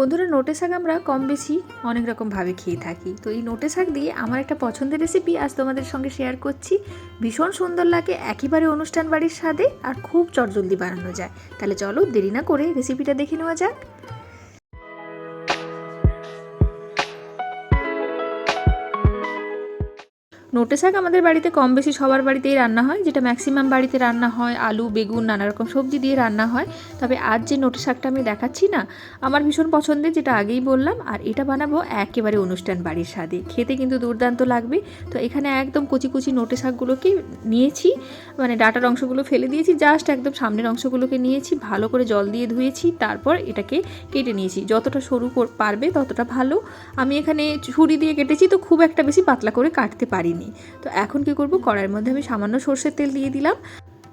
বন্ধুরা নোটে শাক আমরা কম বেশি অনেক রকমভাবে খেয়ে থাকি। তো এই নোটে শাক দিয়ে আমার একটা পছন্দের রেসিপি আজ তোমাদের সঙ্গে শেয়ার করছি। ভীষণ সুন্দর লাগে, একেবারে অনুষ্ঠান বাড়ির স্বাদে আর খুব চটজলদি বানানো যায়। তাহলে চলো দেরি না করে রেসিপিটা দেখে নেওয়া যাক। নোটে শাক আমাদের বাড়িতে কম বেশি সবার বাড়িতেই রান্না হয়। যেটা ম্যাক্সিমাম বাড়িতে রান্না হয়, আলু, বেগুন, নানা রকম সবজি দিয়ে রান্না হয়। তবে আজ যে নোটে শাকটা আমি দেখাচ্ছি না, আমার ভীষণ পছন্দের, যেটা আগেই বললাম, আর এটা বানাবো একেবারে অনুষ্ঠান বাড়ির স্বাদে। খেতে কিন্তু দুর্দান্ত লাগবে। তো এখানে একদম কচি কুচি নোটে শাকগুলোকে নিয়েছি মানে ডাটার অংশগুলো ফেলে দিয়েছি জাস্ট একদম সামনের অংশগুলোকে নিয়েছি, ভালো করে জল দিয়ে ধুয়েছি, তারপর এটাকে কেটে নিয়েছি। যতটা সরু পারবে ততটা ভালো। আমি এখানে ছুরি দিয়ে কেটেছি, তো খুব একটা বেশি পাতলা করে কাটতে পারিনি। তো এখন কি করব? কড়াইয়ের মধ্যে আমি সামান্য সর্ষের তেল দিয়ে দিলাম।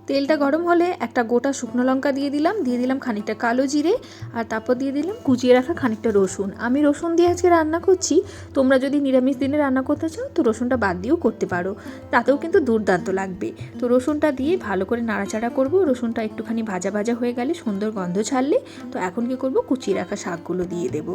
তেলটা গরম হলে একটা গোটা শুকনো লঙ্কা দিয়ে দিলাম দিয়ে দিলাম খানিকটা কালো জিরে আর তারপর দিয়ে দিলাম কুচিয়ে রাখা খানিকটা রসুন। আমি রসুন দিয়ে আজকে রান্না করছি, তোমরা যদি নিরামিষ দিনে রান্না করতে চাও তো রসুনটা বাদ দিয়েও করতে পারো, তাতেও কিন্তু দুর্দান্ত লাগবে। তো রসুনটা দিয়ে ভালো করে নাড়াচাড়া করব, রসুনটা একটুখানি ভাজা ভাজা হয়ে গেলে সুন্দর গন্ধ ছাড়লে, তো এখন কি করব, কুচিয়ে রাখা শাকগুলো দিয়ে দেব।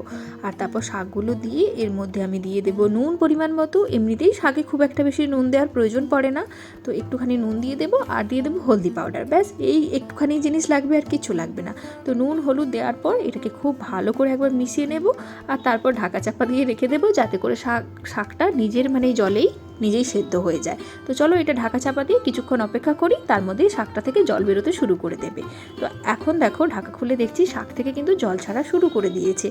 আর তারপর শাকগুলো দিয়ে এর মধ্যে আমি দিয়ে দেব নুন পরিমাণ মতো, এমনিতেই শাকে খুব একটা বেশি নুন দেওয়ার প্রয়োজন পড়ে না, তো একটুখানি নুন দিয়ে দেবো আর দিয়ে দেবো হলদি পাউডার ব্যাস, এই একটুখানি জিনিস লাগবে আর কিছু লাগবে না। তো নুন, হলুদ দেওয়ার পর এটাকে খুব ভালো করে একবার মিশিয়ে নেব আর তারপর ঢাকা চাপা দিয়ে রেখে দেবো যাতে করে শাক, শাকটা নিজের মানে জলেই নিজেই সেদ্ধ হয়ে যায়। তো চলো এটা ঢাকা চাপা দিয়ে কিছুক্ষণ অপেক্ষা করি, তার মধ্যেই শাকটা থেকে জল বেরোতে শুরু করে দেবে। তো এখন দেখো ঢাকা খুলে দেখছি শাক থেকে কিন্তু জল ছাড়া শুরু করে দিয়েছে।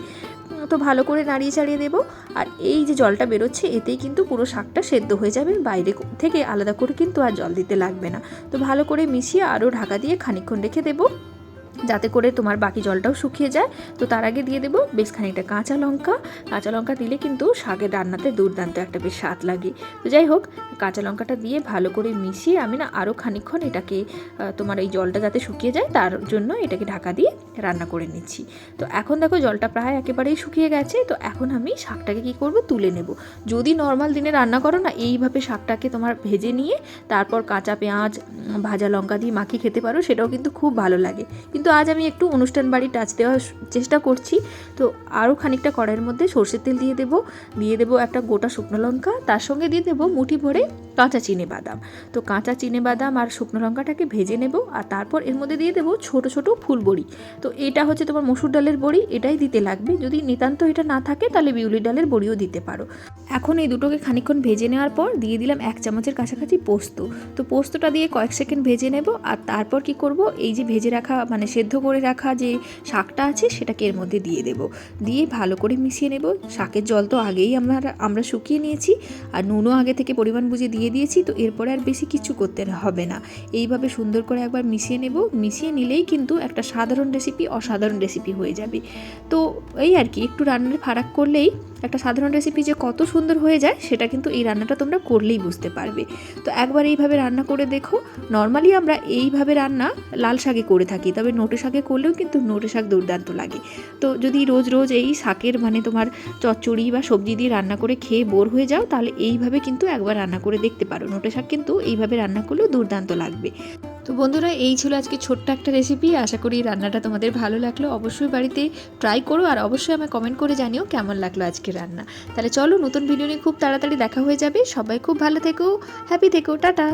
তো ভালো করে নাড়িয়ে চাড়িয়ে দেবো আর এই যে জলটা বেরোচ্ছে, এতেই কিন্তু পুরো শাকটা সেদ্ধ হয়ে যাবে। বাইরে থেকে আলাদা করে কিন্তু আর জল দিতে লাগবে না। তো ভালো করে মিশিয়ে আরও ঢাকা দিয়ে খানিক্ষণ রেখে দেবো। যাতে করে তোমার বাকি জলটাও শুকিয়ে যায়। তো তার আগে দিয়ে দেবো বেশ খানিকটা কাঁচা লঙ্কা। কাঁচা লঙ্কা দিলে কিন্তু শাকের রান্নাতে দুর্দান্ত একটা বেশ স্বাদ লাগে। তো যাই হোক, কাঁচা লঙ্কাটা দিয়ে ভালো করে মিশিয়ে আমি না আরও খানিকক্ষণ এটাকে তোমার এই জলটা যাতে শুকিয়ে যায় তার জন্য এটাকে ঢাকা দিয়ে রান্না করে নিচ্ছি। তো এখন দেখো জলটা প্রায় একেবারেই শুকিয়ে গেছে। তো এখন আমি শাকটাকে কি করব? তুলে নেব। যদি নর্মাল দিনে রান্না করো না, এইভাবে শাকটাকে তোমার ভেজে নিয়ে তারপর কাঁচা পেঁয়াজ ভাজা লঙ্কা দিয়ে মাখিয়ে খেতে পারো, সেটাও কিন্তু খুব ভালো লাগে। কিন্তু আজ আমি একটু অনুষ্ঠান বাড়ি টাচ দেওয়ার চেষ্টা করছি। তো আরও খানিকটা কড়াইয়ের মধ্যে সর্ষের তেল দিয়ে দেবো দিয়ে দেবো একটা গোটা শুকনো লঙ্কা, তার সঙ্গে দিয়ে দেবো মুঠি ভরে কাঁচা চিনে বাদাম। তো কাঁচা চিনে বাদাম আর শুকনো লঙ্কাটাকে ভেজে নেব আর তারপর এর মধ্যে দিয়ে দেবো ছোট ছোট ফুল বড়ি তো এটা হচ্ছে তোমার মসুর ডালের বড়ি, এটাই দিতে লাগবে। যদি নিতান্ত এটা না থাকে তাহলে বিউলি ডালের বড়িও দিতে পারো। এখন এই দুটোকে খানিকক্ষণ ভেজে নেওয়ার পর দিয়ে দিলাম এক চামচের কাছাকাছি পোস্ত। তো পোস্তটা দিয়ে কয়েক সেকেন্ড ভেজে নেব আর তারপর কি করব? এই যে ভেজে রাখা মানে সেদ্ধ করে রাখা যে শাকটা আছে সেটাকে এর মধ্যে দিয়ে দেব। দিয়ে ভালো করে মিশিয়ে নেব। শাকের জল তো আগেই আমরা আমরা শুকিয়ে নিয়েছি। আর নুনও আগে থেকে পরিমাণ বুঝে দিয়ে দিয়েছি, তো এরপরে আর বেশি কিছু করতে হবে না। এইভাবে সুন্দর করে একবার মিশিয়ে নেব। মিশিয়ে নিলেই কিন্তু একটা সাধারণ রেসিপি অসাধারণ রেসিপি হয়ে যাবে। তো এই আর কি, একটু রান্নার ফারাক করলেই একটা সাধারণ রেসিপি যে কত সুন্দর হয়ে যায়, সেটা কিন্তু এই রান্নাটা তোমরা করলেই বুঝতে পারবে। তো একবার এইভাবে রান্না করে দেখো নর্মালি আমরা এইভাবে রান্না লাল শাকে করে থাকি, তবে নোটে শাকে করলেও কিন্তু নোটে শাক দুর্দান্ত লাগে। তো যদি রোজ রোজ এই শাকের মানে তোমার চচ্চড়ি বা সবজি দিয়ে রান্না করে খেয়ে বোর হয়ে যাও, তাহলে এইভাবে কিন্তু একবার রান্না করে দেখতে পারো। নোটে শাক কিন্তু এইভাবে রান্না করলেও দুর্দান্ত লাগবে। তো বন্ধুরা, এই ছিল আজকে ছোট্ট একটা রেসিপি আশা করি রান্নাটা তোমাদের ভালো লাগল। অবশ্যই বাড়িতে ট্রাই করো আর অবশ্যই আমায় কমেন্ট করে জানিও কেমন লাগল আজকে রান্না। তাহলে চলো নতুন ভিডিও নিয়ে খুব তাড়াতাড়ি দেখা হয়ে যাবে। সবাই খুব ভালো থেকো। হ্যাপি থেকো। টাটা।